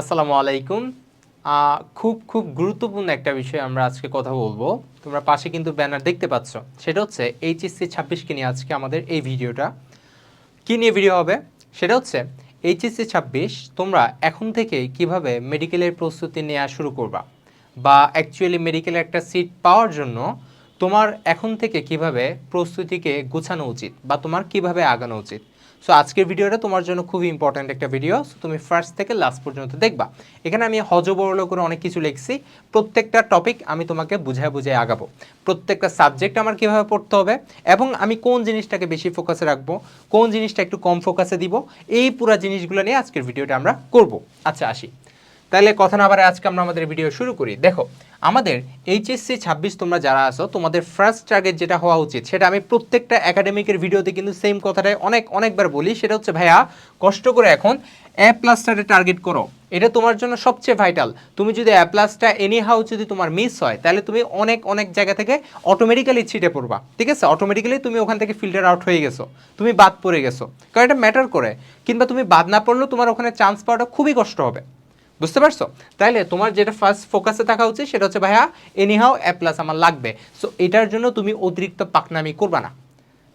আসসালামু আলাইকুম। খুব খুব গুরুত্বপূর্ণ একটা বিষয় আমরা আজকে কথা বলব। তোমরা পাশে কিন্তু ব্যানার দেখতে পাচ্ছ। সেটা হচ্ছে এইচএসসি ছাব্বিশকে নিয়ে আজকে আমাদের এই ভিডিওটা। কী নিয়ে ভিডিও হবে? সেটা হচ্ছে এইচএসসি ছাব্বিশ তোমরা এখন থেকে কীভাবে মেডিকেলের প্রস্তুতি নেওয়া শুরু করবা? বা অ্যাকচুয়ালি মেডিকেলের একটা সিট পাওয়ার জন্য তোমার এখন থেকে কীভাবে প্রস্তুতিকে গোছানো উচিত বা তোমার কীভাবে আগানো উচিত? সো আজকের ভিডিওটা তোমার জন্য খুবই ইম্পর্ট্যান্ট একটা ভিডিও সো তুমি ফার্স্ট থেকে লাস্ট পর্যন্ত দেখবা। এখানে আমি হজবরল করে অনেক কিছু লিখছি। প্রত্যেকটা টপিক আমি তোমাকে বুঝায় বুঝায় আগাবো। প্রত্যেকটা সাবজেক্ট আমার কীভাবে পড়তে হবে এবং আমি কোন জিনিসটাকে বেশি ফোকাসে রাখব, কোন জিনিসটা একটু কম ফোকাসে দিব, এই পুরা জিনিসগুলো নিয়ে আজকের ভিডিওটা আমরা করব। আচ্ছা আসি। তাহলে কথা না বারে আজকে আমরা আমাদের ভিডিও শুরু করি। দেখো, আমাদের এইচএসসি ছাব্বিশ তোমরা যারা আছো, তোমাদের ফার্স্ট টার্গেট যেটা হওয়া উচিত, সেটা আমি প্রত্যেকটা একাডেমিকের ভিডিওতে কিন্তু সেম কথাটাই অনেক, অনেকবার বলি। সেটা হচ্ছে, ভাইয়া, কষ্ট করে এখন এ প্লাসটারে টার্গেট করো। এটা তোমার জন্য সবচেয়ে ভাইটাল তুমি যদি এ প্লাসটা এনি হাউ যদি তোমার মিস হয়, তাহলে তুমি অনেক অনেক জায়গা থেকে অটোমেটিক্যালি ছিটে পড়বা। ঠিক আছে? অটোমেটিক্যালি তুমি ওখান থেকে ফিল্টার আউট হয়ে গেছো। তুমি বাদ পড়ে গেছো। কারণ এটা ম্যাটার করে। কিংবা তুমি বাদ না পড়লেও তোমার ওখানে চান্স পাওয়াটা খুবই কষ্ট হবে। বুঝতে পারছ? তাইলে তোমার যেটা ফার্স্ট ফোকাসে থাকা উচিত সেটা হচ্ছে, ভাইয়া এনিহাও এ প্লাস আমার লাগবে। সো এটার জন্য তুমি অতিরিক্ত পাকনামি করবা না।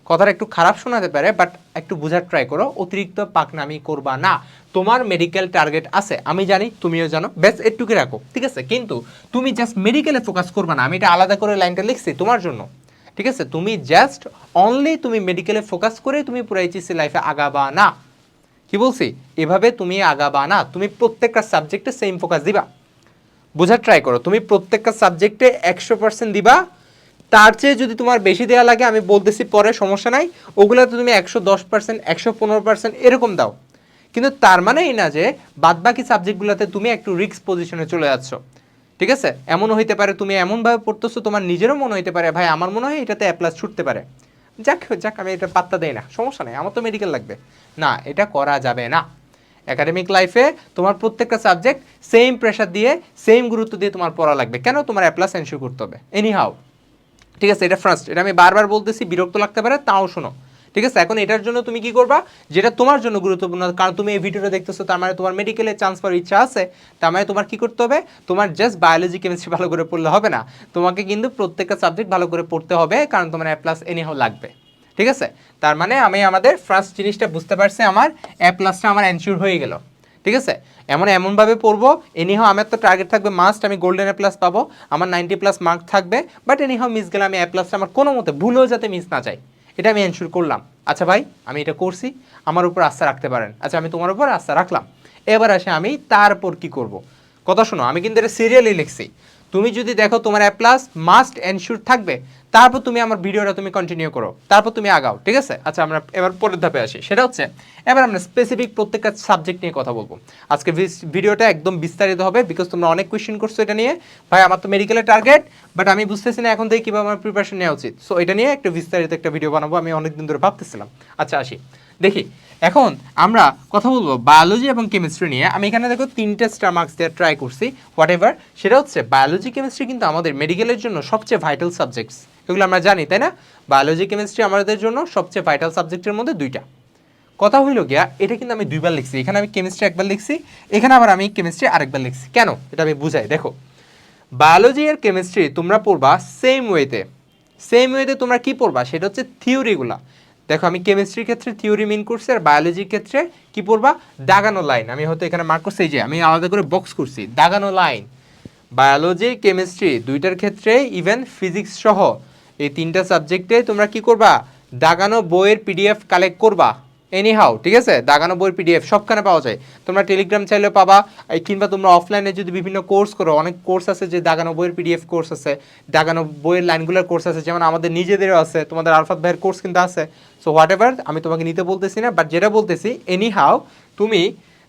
কথাটা একটু খারাপ শোনাতে পারে বাট একটু বোঝার ট্রাই করো, অতিরিক্ত পাকনামি করবা না। তোমার মেডিকেল টার্গেট আছে, আমি জানি, তুমিও জানো। ব্যাস একটুকে রাখো, ঠিক আছে? কিন্তু তুমি জাস্ট মেডিকেলে ফোকাস করবা না, আমি এটা আলাদা করে লাইনটা লিখছি তোমার জন্য, ঠিক আছে? তুমি জাস্ট অনলি তুমি মেডিকেলে ফোকাস করে তুমি পুরো লাইফে আগাবা না। কি বলছি? এভাবে তুমি আগাবা না, তুমি প্রত্যেকটা সাবজেক্টে সেম ফোকাস দিবা। বোঝার ট্রাই করো, তুমি প্রত্যেকটা সাবজেক্টে একশো পার্সেন্ট দিবা। তার চেয়ে যদি তোমার বেশি দেওয়া লাগে, আমি বলতেছি পরে সমস্যা নাই, ওগুলোতে তুমি একশো দশ পার্সেন্ট একশো পনেরো পার্সেন্ট এরকম দাও। কিন্তু তার মানে এই না যে, বাদবাকি সাবজেক্টগুলোতে তুমি একটু রিস্ক পজিশনে চলে যাচ্ছ। ঠিক আছে? এমনও হইতে পারে, তুমি এমনভাবে পড়তেছো, তোমার নিজেরও মনে হইতে পারে, ভাই, আমার মনে হয় এটাতে অ্যাপ্লাস ছুটতে পারে। যাক যাক, আমি এটা পাত্তা দেই না। সমস্যা নেই, আমার তো মেডিকেল লাগবে। না, এটা করা যাবে না। একাডেমিক লাইফে তোমার প্রত্যেকটা সাবজেক্ট সেম প্রেশার দিয়ে সেম গুরুত্ব দিয়ে তোমার পড়া লাগবে। কেন? তোমার অ্যাপ্লাস এনশিওর করতে হবে। এনি হাউ ঠিক আছে, এটা ফার্স্ট এটা আমি বারবার বলতেছি, বিরক্ত লাগতে পারে, তাও শোনো। ঠিক আছে? এখন এটার জন্য তুমি কি করবা? যেটা তোমার জন্য গুরুত্বপূর্ণ, কারণ তুমি এই ভিডিওটা দেখতেছো, তার মানে তোমার মেডিকেলে চান্স পাওয়ার ইচ্ছা আছে। তার মানে তোমার কি করতে হবে? তোমার জাস্ট বায়োলজি কেমিস্ট্রি ভালো করে পড়লে হবে না। তোমাকে কিন্তু প্রত্যেকটা সাবজেক্ট ভালো করে পড়তে হবে, কারণ তোমার এ প্লাস এনিহাও লাগবে। ঠিক আছে? তার মানে আমি আমাদের ফার্স্ট জিনিসটা বুঝতে পারছি, আমার এ প্লাসটা আমার এনশিওর হয়ে গেল। ঠিক আছে? এমন এমনভাবে পড়ব এনিহাও আমার তো টার্গেট থাকবে মাস্ট আমি গোল্ডেন এ প্লাস পাবো, আমার নাইনটি প্লাস মার্ক থাকবে বাট এনিহাও মিস গেলে আমি এ প্লাসটা আমার কোনো মতে ভুলেও যাতে মিস না যায় এটা আমি এনশিওর করলাম। আচ্ছা ভাই, আমি এটা করছি, আমার উপর আস্থা রাখতে পারেন। আচ্ছা আমি তোমার উপর আস্থা রাখলাম। এবার আসে আমি তারপর কি করব। কথা শোনো, আমি কিন্তু এটা সিরিয়ালি লিখছি। তুমি যদি দেখো তোমার অ্যাপ্লাস প্লাস মাস্ট এনশিওর থাকবে তারপর তুমি আমার ভিডিওটা তুমি কন্টিনিউ করো। তারপর তুমি আগাও, ঠিক আছে? আচ্ছা আমরা এবার পরের ধাপে আসি। সেটা হচ্ছে, এবার আমরা স্পেসিফিক প্রত্যেকটা সাবজেক্ট নিয়ে কথা বলব। আজকে ভিডিওটা একদম বিস্তারিত হবে বিকজ তোমরা অনেক কোয়েশ্চেন করছ এটা নিয়ে। ভাই, আমার তো মেডিকেলের টার্গেট বাট আমি বুঝতেছি না এখন থেকে কীভাবে আমার প্রিপারেশন নেওয়া উচিত। সো এটা নিয়ে একটা বিস্তারিত একটা ভিডিও বানাবো, আমি অনেকদিন ধরে ভাবতেছিলাম। আচ্ছা আসি। দেখি, এখন আমরা কথা বলব বায়োলজি এবং কেমিস্ট্রি নিয়ে। আমি এখানে দেখো তিনটে স্টার মার্কস দেওয়ার ট্রাই করছি হোয়াট এভার সেটা হচ্ছে বায়োলজি কেমিস্ট্রি কিন্তু আমাদের মেডিকেলের জন্য সবচেয়ে ভাইটাল সাবজেক্টস এগুলো আমরা জানি, তাই না? বায়োলজি কেমিস্ট্রি আমাদের জন্য সবচেয়ে ভাইটাল সাবজেক্টের মধ্যে দুইটা। কথা হইল গিয়া, এটা কিন্তু আমি দুইবার লিখছি। এখানে আমি কেমিস্ট্রি একবার লিখছি, এখানে আবার আমি কেমিস্ট্রি আরেকবার লিখছি। কেন? এটা আমি বুঝাই। দেখো বায়োলজি আর কেমিস্ট্রি তোমরা পড়বা সেম ওয়েতে সেম ওয়েতে তোমরা কি পড়বা? সেটা হচ্ছে থিওরিগুলা দেখো, আমি কেমিস্ট্রির ক্ষেত্রে থিওরি মিন করছি আর বায়োলজির ক্ষেত্রে কি পড়বা? দাগানো লাইন আমি হয়তো এখানে মার্ক করছি যে, আমি আলাদা করে বক্স করছি। দাগানো লাইন বায়োলজি কেমিস্ট্রি দুইটার ক্ষেত্রে ইভেন ফিজিক্স সহ এই তিনটা সাবজেক্টে তোমরা কি করবা? দাগানো বইয়ের পিডিএফ কালেক্ট করবা। এনি হাউ ঠিক আছে? দাগানো বইয়ের পিডিএফ সবখানে পাওয়া যায়। তোমরা টেলিগ্রাম চাইলেও পাবা কিংবা তোমরা অফলাইনে যদি বিভিন্ন কোর্স করো, অনেক কোর্স আছে যে দাগানো বইয়ের পিডিএফ কোর্স আছে, দাগানো বইয়ের লাইনগুলোর কোর্স আছে, যেমন আমাদের নিজেদেরও আছে, তোমাদের আলফাত ভাইয়ের কোর্স কিন্তু আছে। সো হোয়াট আমি তোমাকে নিতে বলতেছি না বাট যেটা বলতেছি এনি হাউ তুমি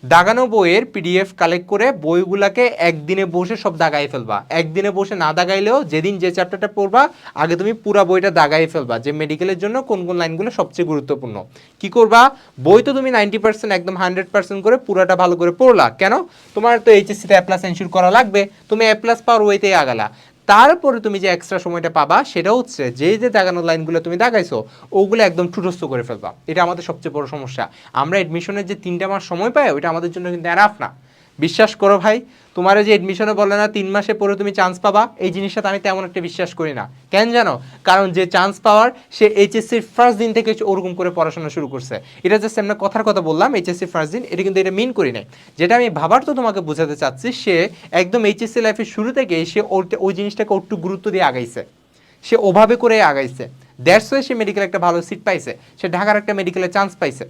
দাগানো বইয়ের পিডিএফ কালেক্ট করে বইগুলাকে একদিনে বসে সব দাগাই ফেলবা। একদিনে বসে না দাগাইলেও যেদিন যে চ্যাপ্টারটা পড়বা, আগে তুমি পুরা বইটা দাগাই ফেলবা, যে মেডিকেলের জন্য কোন কোন লাইনগুলো সবচেয়ে গুরুত্বপূর্ণ। কি করবা? বই তো তুমি নাইনটি পার্সেন্ট একদম হান্ড্রেড পার্সেন্ট করে পুরাটা ভালো করে পড়লা। কেন? তোমার তো এইচএসসিতে অ্যাপ্লাস প্লাস এনশিওর করা লাগবে। তুমি অ্যাপ্লাস পাওয়ার ওইতেই আগালা। তারপরে তুমি যে এক্সট্রা সময়টা পাবা সেটা হচ্ছে যে যে দাগানো লাইনগুলো তুমি দাগাইছো, ওগুলো একদম ঠুটস্থ করে ফেলবা। এটা আমাদের সবচেয়ে বড় সমস্যা। আমরা এডমিশনের যে তিনটা মাস সময় পাই, ওইটা আমাদের জন্য কিন্তু এনাফ না। বিশ্বাস করো ভাই, তোমার যে এডমিশনে বলে না, তিন মাসে পরে তুমি চান্স পাবা, এই জিনিসটা আমি তেমন একটা বিশ্বাস করি না। কেন জানো? কারণ যে চান্স পাওয়ার, সে এইচএসসির ফার্স্ট দিন থেকে ওরকম করে পড়াশোনা শুরু করছে। এটা জাস্ট আমরা কথার কথা বললাম এইচএসসি ফার্স্ট দিন, এটা কিন্তু এটা মিন করি নাই। যেটা আমি ভাবার তো তোমাকে বোঝাতে চাচ্ছি, সে একদম এইচএসসি লাইফের শুরু থেকে সে ওই জিনিসটাকে একটু গুরুত্ব দিয়ে আগাইছে। সে ওভাবে করে আগাইছে। ওয়ে সে মেডিকেল একটা ভালো সিট পাইছে। সে ঢাকার একটা মেডিকেলে চান্স পাইছে।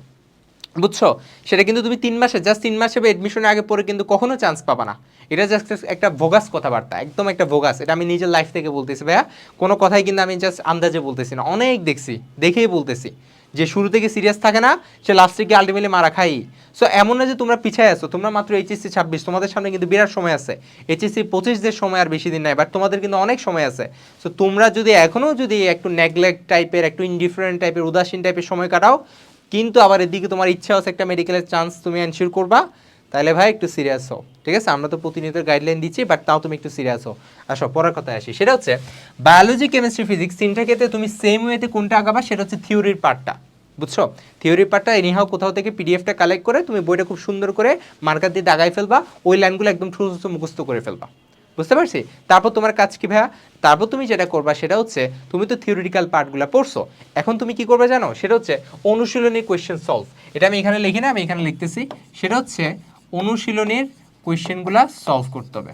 বুঝছ? সেটা কিন্তু তুমি তিন মাসে জাস্ট তিন মাসে এডমিশনের আগে পরে কিন্তু কখনো চান্স পাবা না। এটা জাস্ট একটা ভোগাস কথাবার্তা, একদম একটা ভোগাস এটা আমি নিজের লাইফ থেকে বলতেছি ভাইয়া। কোনো কথাই কিন্তু আমি জাস্ট আন্দাজে বলতেছি না। অনেক দেখছি, দেখেই বলতেছি। যে শুরু থেকে সিরিয়াস থাকে না, সে লাস্টে গিয়ে আলটিমেটলি মারা খাই সো এমন না যে তোমরা পিছায় আছো। তোমরা মাত্র এইচএসসি ছাব্বিশ, তোমাদের সামনে কিন্তু বিরাট সময় আছে। এইচএসসি পঁচিশদের সময় আর বেশি দিন নাই বাট তোমাদের কিন্তু অনেক সময় আছে। সো তোমরা যদি এখনও যদি একটু নেগলেক্ট টাইপের একটু ইনডিফারেন্ট টাইপের উদাসীন টাইপের সময় কাটাও কিন্তু আবার এদিকে তোমার ইচ্ছা আছে একটা মেডিকেলের চান্স তুমি এনশিওর করবা, তাহলে ভাই একটু সিরিয়াস হও, ঠিক আছে? আমরা তো প্রতিনিয়ত গাইডলাইন দিচ্ছি বাট তাও তুমি একটু সিরিয়াস হও। আসো, পরের কথায় আসি। সেটা হচ্ছে বায়োলজি কেমিস্ট্রি ফিজিক্স তিনটা ক্ষেত্রে তুমি সেম ওয়েতে কোনটা আগাবা, সেটা হচ্ছে থিওরির পার্টটা, বুঝছ? থিওরির পার্টটা এনিহাও কোথাও থেকে পিডিএফটা কালেক্ট করে, তুমি বইটা খুব সুন্দর করে মার্কার দিয়ে দাগাই ফেলবা, ওই লাইনগুলো একদম ঠুস মুখস্থ করে ফেলবা। বুঝতে পারছি? তারপর তোমার কাজ কি ভাইয়া? তারপর তুমি যেটা করবা সেটা হচ্ছে, তুমি তো থিওরিটিক্যাল পার্টগুলো পড়ছো। এখন তুমি কি করবে জানো? সেটা হচ্ছে অনুশীলনী কোয়েশ্চেন সলভ এটা আমি এখানে লিখি না, আমি এখানে লিখতেছি। সেটা হচ্ছে অনুশীলনীর কোয়েশ্চেনগুলো সলভ করতে হবে।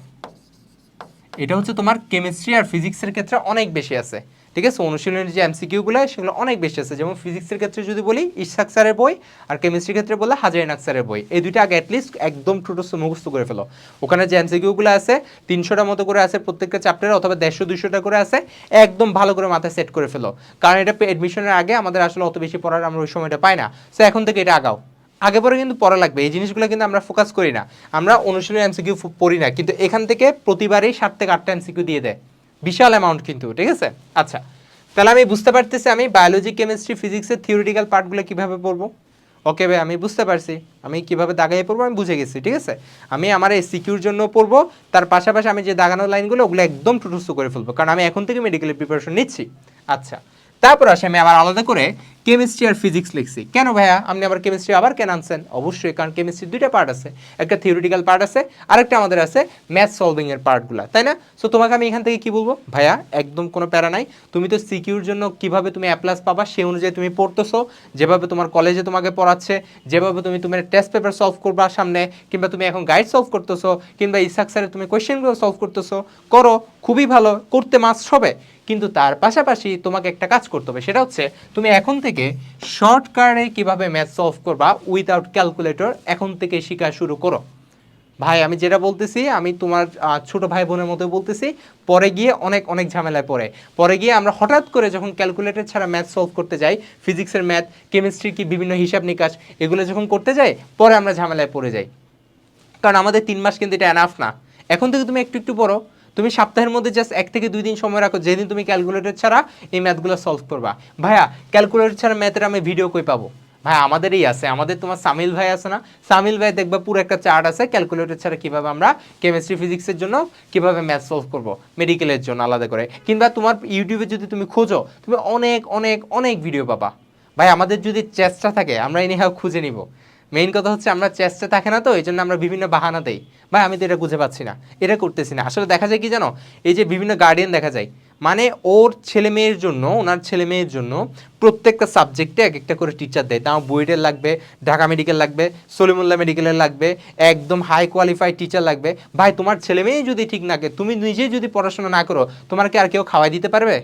এটা হচ্ছে তোমার কেমিস্ট্রি আর ফিজিক্সের ক্ষেত্রে অনেক বেশি আছে। ঠিক আছে? অনুশীলনের যে এমসিকিউগুলো সেগুলো অনেক বেশি আছে। যেমন ফিজিক্সের ক্ষেত্রে যদি বলি, ইশাক স্যারের বই আর কেমিস্ট্রির ক্ষেত্রে বললে হাজারিন স্যারের বই। এই দুইটা আগে অ্যাটলিস্ট একদম ঠুটস্থ মুখস্থ করে ফেলো। ওখানে যে এমসিকিউগুলো আছে, তিনশোটা মতো করে আছে প্রত্যেকটা চ্যাপ্টারে অথবা দেড়শো দুশোটা করে আছে, একদম ভালো করে মাথায় সেট করে ফেলো। কারণ এটা অ্যাডমিশনের আগে আমাদের আসলে অত বেশি পড়ার আমরা ওই সময়টা পাই না। সো এখন থেকে এটা আগাও। আগে পরে কিন্তু পড়া লাগবে। এই জিনিসগুলো কিন্তু আমরা ফোকাস করি না। আমরা অনুশীলনী এমসিকিউ পড়ি না। কিন্তু এখান থেকে প্রতিবারই সাত থেকে আটটা এমসিকিউ দিয়ে দেয়। বিশাল অ্যামাউন্ট কিন্তু, ঠিক আছে? আচ্ছা তাহলে আমি বুঝতে পারতেছি আমি বায়োলজি কেমিস্ট্রি ফিজিক্সের থিওরিটিক্যাল পার্টগুলো কীভাবে পড়ব? ওকে ভাই, আমি বুঝতে পারছি। আমি কীভাবে দাগাইয়ে পড়ব? আমি বুঝে গেছি, ঠিক আছে? আমি আমার এই সিকিউর জন্য পড়ব। তার পাশাপাশি আমি যে দাগানো লাইনগুলো ওগুলো একদম টুটুস্থ করে ফেলব। কারণ আমি এখন থেকে মেডিকেলের প্রিপারেশন নিচ্ছি। আচ্ছা তারপর আসে আমি আবার আলাদা করে কেমিস্ট্রি আর ফিজিক্স লিখছি। কেন ভাইয়া? আপনি আবার কেমিস্ট্রি আবার কেন আনছেন? অবশ্যই, কারণ কেমিস্ট্রির দুইটা পার্ট আছে। একটা থিওরিটিক্যাল পার্ট আছে, আরেকটা আমাদের আছে ম্যাথ সলভিং এর পার্টগুলো তাই না? সো তোমাকে আমি এখান থেকে কি বলব? ভাইয়া, একদম কোনো প্যারা নাই। তুমি তো সিকিউর জন্য কীভাবে তুমি অ্যাপ্লাস পাবা সেই অনুযায়ী তুমি পড়তেছো। যেভাবে তোমার কলেজে তোমাকে পড়াচ্ছে, যেভাবে তুমি তোমার টেস্ট পেপার সলভ করবা সামনে, কিংবা তুমি এখন গাইড সলভ করতেছো, কিংবা ইসাক তুমি কোয়েশ্চেনগুলো সলভ করতেছো। করো, খুবই ভালো, করতে মাস হবে। কিন্তু তার পাশাপাশি তোমাকে একটা কাজ করতে হবে। সেটা হচ্ছে, তুমি এখন থেকে শর্টকাটে কীভাবে ম্যাথ সলভ করবা উইদাউট ক্যালকুলেটর এখন থেকে শেখা শুরু করো। ভাই, আমি যেটা বলতেছি, আমি তোমার ছোট ভাই বোনের মতো বলতেছি, পরে গিয়ে অনেক অনেক ঝামেলায় পড়ে। পরে গিয়ে আমরা হঠাৎ করে যখন ক্যালকুলেটর ছাড়া ম্যাথ সলভ করতে যাই ফিজিক্সের ম্যাথ কেমিস্ট্রি কি বিভিন্ন হিসাব নিকাশ, এগুলো যখন করতে যাই, পরে আমরা ঝামেলায় পড়ে যাই। কারণ আমাদের তিন মাস কিন্তু এটা এনাফ না। এখন থেকে তুমি একটু একটু পড়ো। তুমি সপ্তাহের মধ্যে জাস্ট এক থেকে দুই দিন সময় রাখো, যেদিন তুমি ক্যালকুলেটর ছাড়া এই ম্যাথগুলো সলভ করবা। ভাইয়া ক্যালকুলেটর ছাড়া ম্যাথের আমি ভিডিও কই পাবো? ভাই আমাদেরই আছে, আমাদের তোমার সামিল ভাই আছে না? সামিল ভাই দেখবা পুরো একটা চার্ট আছে ক্যালকুলেটর ছাড়া কীভাবে আমরা কেমিস্ট্রি ফিজিক্সের জন্য কীভাবে ম্যাথ সলভ করব মেডিকেলের জন্য আলাদা করে। কিংবা তোমার ইউটিউবে যদি তুমি খোঁজো, তুমি অনেক অনেক অনেক ভিডিও পাবা। ভাই আমাদের যদি চেষ্টা থাকে, আমরা এনিহাও খুঁজে নিব। মেইন কথা হচ্ছে আমরা চেষ্টা থাকে না তো এই জন্য আমরা বিভিন্ন বাহানা দেই। ভাই, আমি তো এটা বুঝে পাচ্ছি না, এটা করতেছি না। আসলে দেখা যায় কি জানো, এই যে বিভিন্ন গার্ডিয়ান দেখা যায় মানে ওর ছেলে মেয়ের জন্য, ওনার ছেলে মেয়ের জন্য প্রত্যেকটা সাবজেক্টে এক একটা করে টিচার দেয়। তাও বুয়েটের লাগবে, ঢাকা মেডিকেল লাগবে, সলিমুল্লাহ মেডিকেলের লাগবে, একদম হাই কোয়ালিফাইড টিচার লাগবে। ভাই, তোমার ছেলে মেয়ে যদি ঠিক না তুমি নিজে যদি পড়াশোনা না করো, তোমার কি আর কেউ খাওয়াই দিতে পারবে?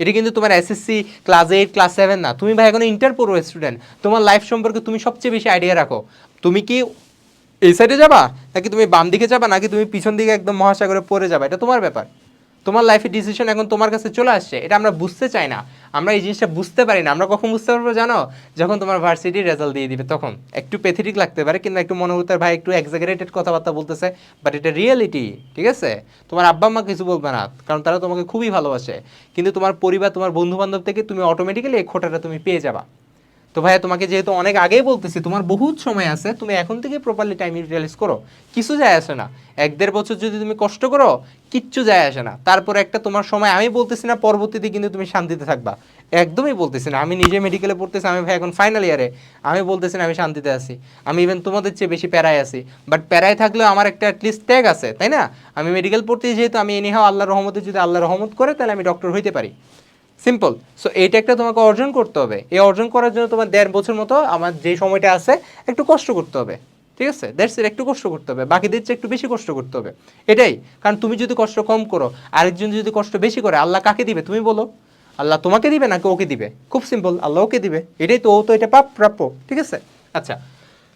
এটা কিন্তু তোমার SSC class eight class seven না। তুমি ভাই এখন ইন্টার পড়ো স্টুডেন্ট তোমার লাইফ সম্পর্কে তুমি সবচেয়ে বেশি আইডিয়া রাখো। তুমি কি এই সাইডে যাবা? নাকি তুমি বাম দিকে যাবা? নাকি তুমি পিছন দিকে একদম মহাসাগরে পড়ে যাবা? এটা তোমার ব্যাপার। তোমার লাইফের ডিসিশন এখন তোমার কাছে চলে আসছে, এটা আমরা বুঝতে চাই না। আমরা এই জিনিসটা বুঝতে পারি না। আমরা কখন বুঝতে পারব জানো? যখন তোমার ভার্সিটির রেজাল্ট দিয়ে দিবে, তখন। একটু পেথেটিক লাগতে পারে কিন্তু একটু মনে হতে ভাই, একটু এক্সাগারেটেড কথাবার্তা বলতেছে বাট এটা রিয়েলিটি ঠিক আছে? তোমার আব্বা মা কিছু বলবে না, কারণ তারা তোমাকে খুবই ভালোবাসে। কিন্তু তোমার পরিবার, তোমার বন্ধু বান্ধব থেকে তুমি অটোমেটিক্যালি এই খোটাটা তুমি পেয়ে যাবা। তো ভাইয়া, তোমাকে যেহেতু অনেক আগেই বলতেছি, তোমার বহুত সময় আছে, তুমি এখন থেকে প্রপারলি টাইম ইউটিলাইজ করো। কিছু যায় আসে না। এক দেড় বছর যদি তুমি কষ্ট করো, কিচ্ছু যায় আসে না। তারপর একটা তোমার সময়, আমি বলতেছি না পরবর্তীতে কিন্তু তুমি শান্তিতে থাকবা। একদমই বলতেছি না। আমি নিজে মেডিকেলে পড়তেছি, আমি ভাই এখন ফাইনাল ইয়ারে আমি বলতেছি না আমি শান্তিতে আছি। আমি ইভেন তোমাদের চেয়ে বেশি প্যারায় আছি। বাট প্যারায় থাকলেও আমার একটা অ্যাটলিস্ট ট্যাগ আছে, তাই না? আমি মেডিকেল পড়তেছি যেহেতু আমি এনিহাও আল্লাহ রহমতে যদি আল্লাহ রহমত করে, তাহলে আমি ডক্টর হইতে পারি। সিম্পল সো এইটা একটা তোমাকে অর্জন করতে হবে। এই অর্জন করার জন্য তোমার দেড় বছর মতো আমার যে সময়টা আছে, একটু কষ্ট করতে হবে। ঠিক আছে? দ্যাটস ইট একটু কষ্ট করতে হবে। বাকিদের চেয়ে একটু বেশি কষ্ট করতে হবে। এটাই। কারণ তুমি যদি কষ্ট কম করো, আরেকজন যদি কষ্ট বেশি করে, আল্লাহ কাকে দিবে? তুমি বলো। আল্লাহ তোমাকে দিবে নাকি ওকে দিবে? খুব সিম্পল আল্লাহ ওকে দিবে। এটাই তো ও তো এটা প্রাপ্য। ঠিক আছে? আচ্ছা।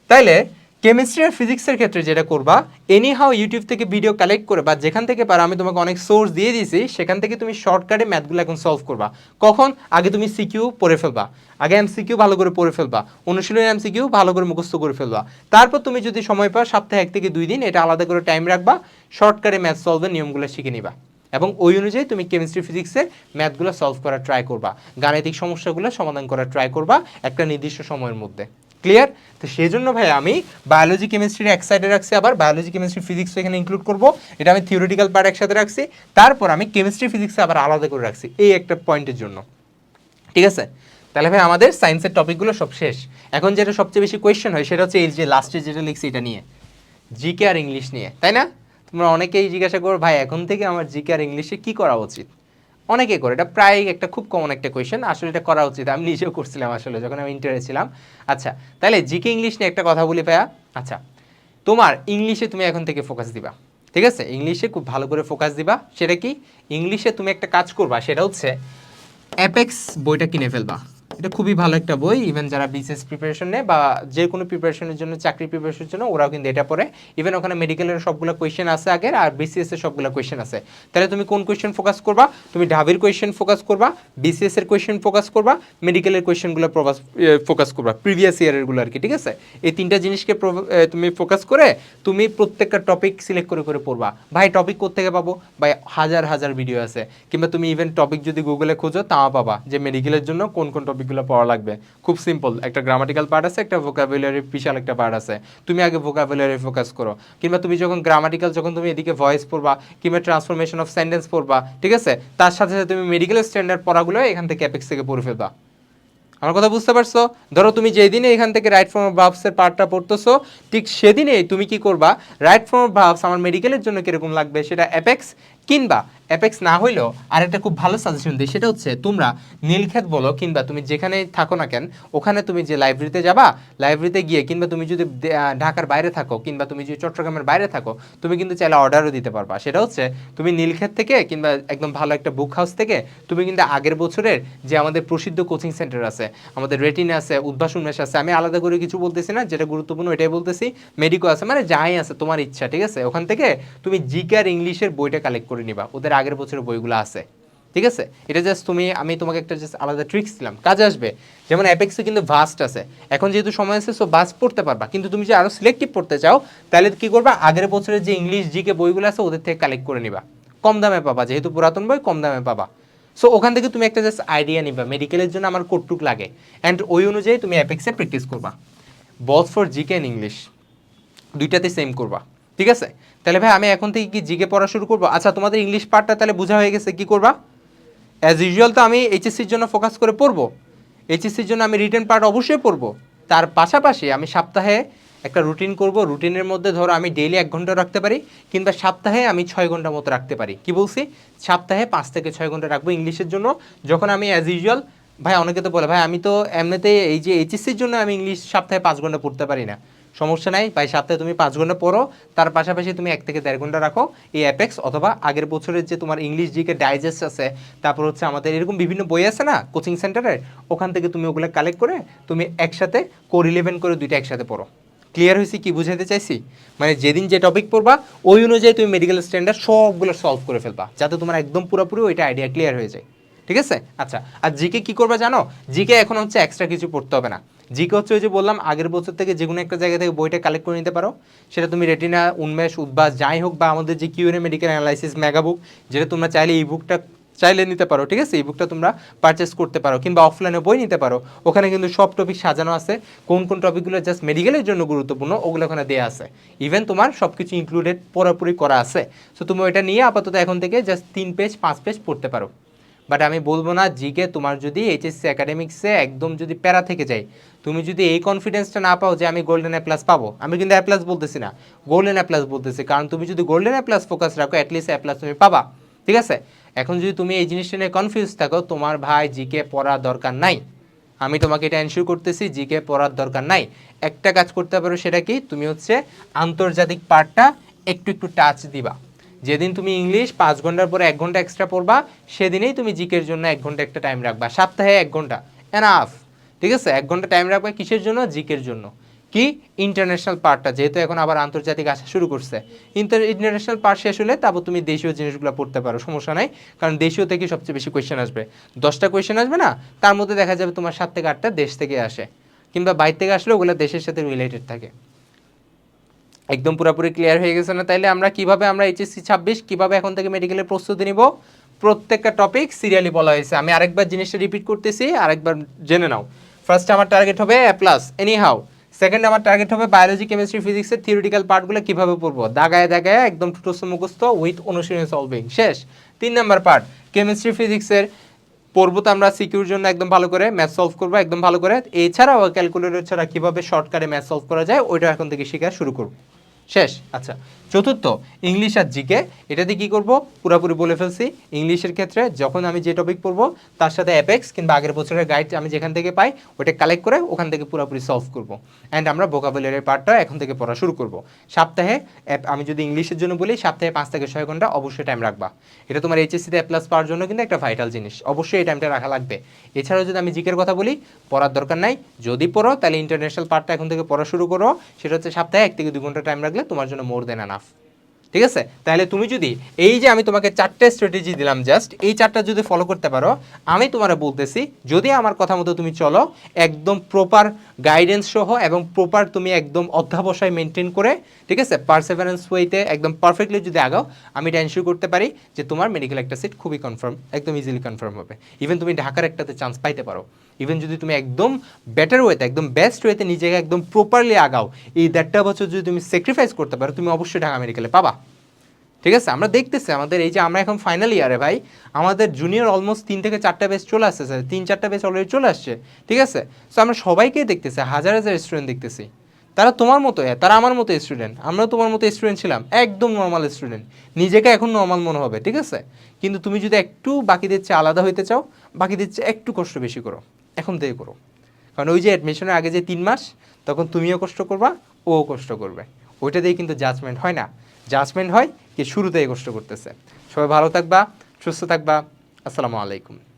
তাইলে কেমিস্ট্রি আর ফিজিক্সের ক্ষেত্রে যেটা করবা এনি হাউ ইউটিউব থেকে ভিডিও কালেক্ট করে বা যেখান থেকে পারো, আমি তোমাকে অনেক সোর্স দিয়ে দিয়েছি, সেখান থেকে তুমি শর্টকাটে ম্যাথগুলো এখন সলভ করবা। কখন? আগে তুমি সিকিউ পড়ে ফেলবা। আগে এমসিকিউ ভালো করে পড়ে ফেলবা। অনুশীলনী এমসিকিউ ভালো করে মুখস্থ করে ফেলবা। তারপর তুমি যদি সময় পাও, সপ্তাহে এক থেকে দুই দিন এটা আলাদা করে টাইম রাখবা শর্টকাটে ম্যাথ সলভের নিয়মগুলো শিখে নিবা। এবং ওই অনুযায়ী তুমি কেমিস্ট্রি ফিজিক্সের ম্যাথগুলো সলভ করার ট্রাই করবা। গাণিতিক সমস্যাগুলো সমাধান করার ট্রাই করবা একটা নির্দিষ্ট সময়ের মধ্যে। ক্লিয়ার তো সেই জন্য ভাই আমি বায়োলজি কেমিস্ট্রির এক সাইডে রাখছি, আবার বায়োলজি কেমিস্ট্রি ফিজিক্স এখানে ইনক্লুড করব। এটা আমি থিওরিটিক্যাল পার্ট একসাথে রাখছি। তারপর আমি কেমিস্ট্রি ফিজিক্সে আবার আলাদা করে রাখছি, এই একটা পয়েন্টের জন্য। ঠিক আছে? তাহলে ভাই আমাদের সায়েন্সের টপিকগুলো সব শেষ। এখন যেটা সবচেয়ে বেশি কোয়েশ্চেন হয়, সেটা হচ্ছে এই যে লাস্টে যেটা লিখছি এটা নিয়ে। জিকে আর ইংলিশ নিয়ে, তাই না? তোমরা অনেকেই জিজ্ঞাসা করো, ভাই, এখন থেকে আমার জিকে আর ইংলিশে কী করা উচিত? অনেকে করে। এটা প্রায় একটা খুব কমন একটা কোয়েশ্চেন আসলে এটা করা উচিত। আমি নিজেও করছিলাম আসলে যখন আমি ইন্টারে ছিলাম। আচ্ছা তাহলে জিকে ইংলিশ নিয়ে একটা কথা বলি ভাইয়া। আচ্ছা তোমার ইংলিশে তুমি এখন থেকে ফোকাস দিবা। ঠিক আছে? ইংলিশে খুব ভালো করে ফোকাস দিবা। সেটা কি? ইংলিশে তুমি একটা কাজ করবা, সেটা হচ্ছে অ্যাপেক্স বইটা কিনে ফেলবা। এটা খুবই ভালো একটা বই। ইভেন যারা বিসিএস প্রিপারেশন নেয় বা যে কোনো প্রিপারেশনের জন্য, চাকরি প্রিপারেশনের জন্য, ওরাও কিন্তু এটা পড়ে। ইভেন ওখানে মেডিকেলের সবগুলো কোয়েশ্চেন আছে আগের, আর বিসিএস এর সবগুলো কোয়েশ্চেন আছে। তাহলে তুমি কোন কোয়েশ্চেন ফোকাস করবা? তুমি ঢাবির কোয়েশ্চেন ফোকাস করবা বিসিএস এর কোয়েশ্চেন ফোকাস করবা মেডিকেলের কোয়েশ্চেনগুলো ফোকাস করবা প্রিভিয়াস ইয়ারেরগুলো আর কি, ঠিক আছে? এই তিনটা জিনিসকে তুমি ফোকাস করে তুমি প্রত্যেকটা টপিক সিলেক্ট করে করে পড়বা। ভাই টপিক কোথেকে পাবো? ভাই, হাজার হাজার ভিডিও আছে। কিংবা তুমি ইভেন টপিক যদি গুগলে খোঁজো, তাও পাবা যে মেডিকেলের জন্য কোন কোন টপিকগুলো পড়া লাগবে। খুব সিম্পল একটা গ্রামাটিক্যাল পার্ট আছে, একটা ভোকাবুলারি বিশাল একটা পার্ট আছে। তুমি আগে ভোকাবুলারি ফোকাস করো। কিংবা তুমি যখন গ্রামাটিক্যাল যখন তুমি এদিকে ভয়েস পড়বা, কিংবা ট্রান্সফরমেশন অফ সেন্টেন্স পড়বা, ঠিক আছে? তার সাথে সাথে তুমি মেডিকেল স্ট্যান্ডার্ড পড়াগুলো এখান থেকে অ্যাপেক্স থেকে পড়ে ফেলবা। আমার কথা বুঝতে পারছ? ধরো তুমি যেই দিনে এখান থেকে রাইট ফর্ম অফ ভার্বসের পার্টটা পড়তেছো, ঠিক সেদিনেই তুমি কি করবা? রাইট ফর্ম অফ ভার্বস আমার মেডিকেলের জন্য কীরকম লাগবে? সেটা অ্যাপেক্স কিংবা অ্যাপেক্স না হইলেও আর একটা খুব ভালো সাজেশন দিই, সেটা হচ্ছে তোমরা নীলক্ষেত বলো কিংবা তুমি যেখানে থাকো না কেন, ওখানে তুমি যে লাইব্রেরিতে যাবা লাইব্রেরিতে গিয়ে কিংবা তুমি যদি ঢাকার বাইরে থাকো কিংবা তুমি যদি চট্টগ্রামের বাইরে থাকো, তুমি কিন্তু চাইলে অর্ডারও দিতে পারবা। সেটা হচ্ছে তুমি নীলক্ষেত থেকে কিংবা একদম ভালো একটা বুক হাউস থেকে তুমি কিন্তু আগের বছরের যে আমাদের প্রসিদ্ধ কোচিং সেন্টার আছে, আমাদের রেটিনা আছে, উদ্ভাস উন্মেষ আছে, আমি আলাদা করে কিছু বলতেছি না, যেটা গুরুত্বপূর্ণ এটাই বলতেছি মেডিকো আছে মানে যাই আছে তোমার ইচ্ছা, ঠিক আছে? ওখান থেকে তুমি জিকে আর ইংলিশের বইটা কালেক্ট করে নিবা, ওদের আগের বছরের বইগুলো আছে। ঠিক আছে? এটা জাস্ট তুমি, আমি তোমাকে একটা জাস্ট আলাদা ট্রিক্স দিলাম। কাজে আসবে। যেমন অ্যাপেক্সে কিন্তু ভাস্ট আছে। এখন যেহেতু সময় আছে সো ভাস্ট পড়তে পারবা। কিন্তু তুমি যদি আরও সিলেক্টিভ পড়তে চাও, তাহলে কি করবা? আগের বছরের যে ইংলিশ জিকে বইগুলো আছে, ওদের থেকে কালেক্ট করে নিবা। কম দামে পাবা। যেহেতু পুরাতন বই, কম দামে পাবা। সো ওখান থেকে তুমি একটা জাস্ট আইডিয়া নিবা। মেডিকেলের জন্য আমার কোটটুক লাগে। অ্যান্ড ওই অনুযায়ী তুমি অ্যাপেক্সে প্র্যাকটিস করবা। Both for GK and English দুইটাতে সেম করবা। ঠিক আছে? তাহলে ভাই, আমি এখন থেকে কি জিকে পড়া শুরু করব? আচ্ছা তোমাদের ইংলিশ পার্টটা তাহলে বোঝা হয়ে গেছে, কি করবা? অ্যাজ ইউজুয়াল তো আমি এইচএসসির জন্য ফোকাস করে পড়ব। এইচএসসির জন্য আমি রিটেন পার্ট অবশ্যই পড়ব। তার পাশাপাশি আমি সপ্তাহে একটা রুটিন করব। রুটিনের মধ্যে ধরো আমি ডেইলি এক ঘণ্টা রাখতে পারি, কিংবা সপ্তাহে আমি ছয় ঘণ্টা মতো রাখতে পারি। কি বলছি? সপ্তাহে পাঁচ থেকে ছয় ঘণ্টা রাখব ইংলিশের জন্য। যখন আমি অ্যাজ ইউজুয়াল ভাই, অনেকে তো বলে, ভাই, আমি তো এমনিতে এই যে এইচএসসির জন্য আমি ইংলিশ সপ্তাহে পাঁচ ঘণ্টা পড়তে পারি না। সমস্যা নাই, ভাই, সপ্তাহে তুমি পাঁচ ঘণ্টা পড়ো। তার পাশাপাশি তুমি এক থেকে দেড় ঘণ্টা রাখো এই অ্যাপেক্স অথবা আগের বছরের যে তোমার ইংলিশ জিকে ডাইজেস্ট আছে, তারপর হচ্ছে আমাদের এরকম বিভিন্ন বই আছে না কোচিং সেন্টারের ওখান থেকে তুমি ওগুলো কালেক্ট করে তুমি একসাথে কোর ইলেভেন করে দুইটা একসাথে পড়ো। ক্লিয়ার হয়েছে কি বুঝাতে চাইছি? মানে যেদিন যে টপিক পড়বা, ওই অনুযায়ী তুমি মেডিকেল স্ট্যান্ডার্ড সবগুলো সলভ করে ফেলবা, যাতে তোমার একদম পুরোপুরি ওইটা আইডিয়া ক্লিয়ার হয়ে যায়। ঠিক আছে? আচ্ছা আর জিকে কি করবে জানো? জিকে এখন হচ্ছে এক্সট্রা কিছু পড়তে হবে না। জিকে হচ্ছে ওই যে বললাম, আগের বছর থেকে যে কোনো একটা জায়গা থেকে বইটা কালেক্ট করে নিতে পারো। সেটা তুমি রেটিনা উন্মেষ উদ্বাস যাই হোক বা আমাদের যে কিউএনএ মেডিকেল অ্যানালাইসিস মেগাবুক যেটা তোমরা চাইলে এই বুকটা চাইলে নিতে পারো, ঠিক আছে? এই বুকটা তোমরা পারচেস করতে পারো কিংবা অফলাইনে বই নিতে পারো। ওখানে কিন্তু সব টপিক সাজানো আছে। কোন কোন টপিকগুলো জাস্ট মেডিকেলের জন্য গুরুত্বপূর্ণ, ওগুলো ওখানে দেওয়া আছে। ইভেন তোমার সব কিছু ইনক্লুডেড পুরোপুরি করা আছে। সো তুমি ওইটা নিয়ে আপাতত এখন থেকে জাস্ট তিন পেজ পাঁচ পেজ পড়তে পারো। বাট আমি বলব না জিকে তোমার যদি এইচএসসি একাডেমিক্সে একদম যদি প্যারা থেকে যায়, তুমি যদি এই কনফিডেন্সটা না পাও যে আমি গোল্ডেন এ প্লাস পাবো, আমি কিন্তু এ প্লাস বলতেছি না। গোল্ডেন এ প্লাস বলতেছি, কারণ তুমি যদি গোল্ডেন এ প্লাস ফোকাস রাখো অ্যাটলিস্ট এ প্লাস তুমি পাবা। ঠিক আছে? এখন যদি তুমি এই জিনিসটা নিয়ে কনফিউজ থাকো, তোমার ভাই জিকে পড়ার দরকার নাই। আমি তোমাকে এটা এনশিওর করতেছি জিকে পড়ার দরকার নাই। একটা কাজ করতে পারো সেটা কি? তুমি হচ্ছে আন্তর্জাতিক পার্টটা একটু একটু টাচ দিবা। যেদিন তুমি ইংলিশ পাঁচ ঘণ্টার পরে এক ঘণ্টা এক্সট্রা পড়বা, সেদিনেই তুমি জিকের জন্য এক ঘণ্টা একটা টাইম রাখবা। সপ্তাহে এক ঘণ্টা। এনাফ ঠিক আছে? এক ঘণ্টা টাইম রাখবা কিসের জন্য? জিকের জন্য। কি? ইন্টারন্যাশনাল পার্টটা যেহেতু এখন আবার আন্তর্জাতিক আসা শুরু করছে। ইন্টার ইন্টারন্যাশনাল পার্ট শেষ হলে তারপর তুমি দেশীয় জিনিসগুলো পড়তে পারো, সমস্যা নাই। কারণ দেশীয় থেকে সবচেয়ে বেশি কোয়েশ্চেন আসবে। দশটা কোয়েশ্চেন আসবে না? তার মধ্যে দেখা যাবে তোমার সাত থেকে আটটা দেশ থেকে আসে। কিংবা বাইর থেকে আসলে ওগুলো দেশের সাথে রিলেটেড থাকে। একদম পুরোপুরি ক্লিয়ার হয়ে গেছে না? তাইলে আমরা কীভাবে আমরা এইচএসসি ছাব্বিশ, কীভাবে এখন থেকে মেডিকেলের প্রস্তুতি নিব? প্রত্যেকটা টপিক সিরিয়ালি বলা হয়েছে। আমি আরেকবার জিনিসটা রিপিট করতেছি, আরেকবার জেনে নাও। ফার্স্ট আমার টার্গেট হবে A plus anyhow second আমার টার্গেট হবে বায়োলজি কেমিস্ট্রি ফিজিক্সের থিওরিটিক্যাল পার্টগুলো কীভাবে পড়ব? দাগায় দাগায় একদম টুটস্থ মুখস্থ উইথ অনুশীলন সলভিং শেষ। তিন নাম্বার পার্ট কেমিস্ট্রি ফিজিক্সের পড়ব তো আমরা সিকিউর জন্য একদম ভালো করে ম্যাথ সলভ করব একদম ভালো করে। এছাড়াও ক্যালকুলেটর ছাড়া কীভাবে শর্টকাটে ম্যাথ সলভ করা যায় ওইটা এখন থেকে শেখা শুরু করব। শেষ আচ্ছা। চতুর্থ, ইংলিশ আর জিকে, এটাতে কি করব? পুরোপুরি বলে ফেলছি। ইংলিশের ক্ষেত্রে যখন আমি যে টপিক পড়ব, তার সাথে অ্যাপেক্স কিংবা আগের বছরের গাইড আমি যেখান থেকে পাই ওটা কালেক্ট করে ওখান থেকে পুরোপুরি সলভ করব। অ্যান্ড আমরা ভোকাবুলারি পার্টটা এখন থেকে পড়া শুরু করব। সপ্তাহে আমি যদি ইংলিশের জন্য বলি, সপ্তাহে পাঁচ থেকে ছয় ঘণ্টা অবশ্যই টাইম রাখবা। এটা তোমার এইচএসসিতে প্লাস পাওয়ার জন্য কিন্তু একটা ভাইটাল জিনিস। অবশ্যই এই টাইমটা রাখা লাগবে। এছাড়াও যদি আমি জিকের কথা বলি, পড়ার দরকার নাই। যদি পড়ো, তাহলে ইন্টারন্যাশনাল পার্টটা এখন থেকে পড়া শুরু করো। সেটা হচ্ছে সপ্তাহে এক থেকে দুই ঘণ্টা টাইম রাখলে তোমার জন্য মোর দেন আনাফ ঠিক আছে? তাহলে তুমি যদি এই যে আমি তোমাকে চারটে স্ট্র্যাটেজি দিলাম জাস্ট এই চারটা যদি ফলো করতে পারো, আমি তোমারে বলতেছি, যদি আমার কথা মতো তুমি চলো, একদম প্রপার গাইডেন্স সহ এবং প্রপার তুমি একদম অধ্যাবসায় মেনটেন করে, ঠিক আছে? পারসেভারেন্স ওয়েতে একদম পারফেক্টলি যদি আগাও, আমি এটা এনশিওর করতে পারি যে তোমার মেডিকেল একটা সিট খুবই কনফার্ম একদম ইজিলি কনফার্ম হবে। ইভেন তুমি ঢাকার একটাতে চান্স পাইতে পারো। ইভেন যদি তুমি একদম বেটার ওয়েতে একদম বেস্ট ওয়েতে নিজেকে একদম প্রপারলি আগাও, এই দেড়টা বছর যদি তুমি স্যাক্রিফাইস করতে পারো, তুমি অবশ্যই ঢাকা মেডিকেলে পাবা। ঠিক আছে? আমরা দেখতেছি, আমাদের এই যে আমরা এখন ফাইনাল ইয়ারে ভাই, আমাদের জুনিয়র অলমোস্ট তিন থেকে চারটা বেচ চলে আসছে স্যার তিন চারটা বেচ অলরেডি চলে আসছে। ঠিক আছে? সো আমরা সবাইকেই দেখতেছি, হাজার হাজার স্টুডেন্ট দেখতেছি। তারা তোমার মতো তারা আমার মতো স্টুডেন্ট আমরাও তোমার মতো স্টুডেন্ট ছিলাম, একদম নর্মাল স্টুডেন্ট নিজেকে এখন নর্মাল মনে হবে, ঠিক আছে? কিন্তু তুমি যদি একটু বাকিদের চেয়ে আলাদা হইতে চাও, বাকিদের চেয়ে একটু কষ্ট বেশি করো। এখন থেকে করো। কারণ ওই যে অ্যাডমিশনের আগে যে তিন মাস, তখন তুমিও কষ্ট করবা, ও কষ্ট করবে। ওইটা দিয়ে কিন্তু জাজমেন্ট হয় না। জাজমেন্ট হয় কি শুরুতেই কষ্ট করতেছে। সবাই ভালো থাকবা, সুস্থ থাকবা। আসসালামু আলাইকুম।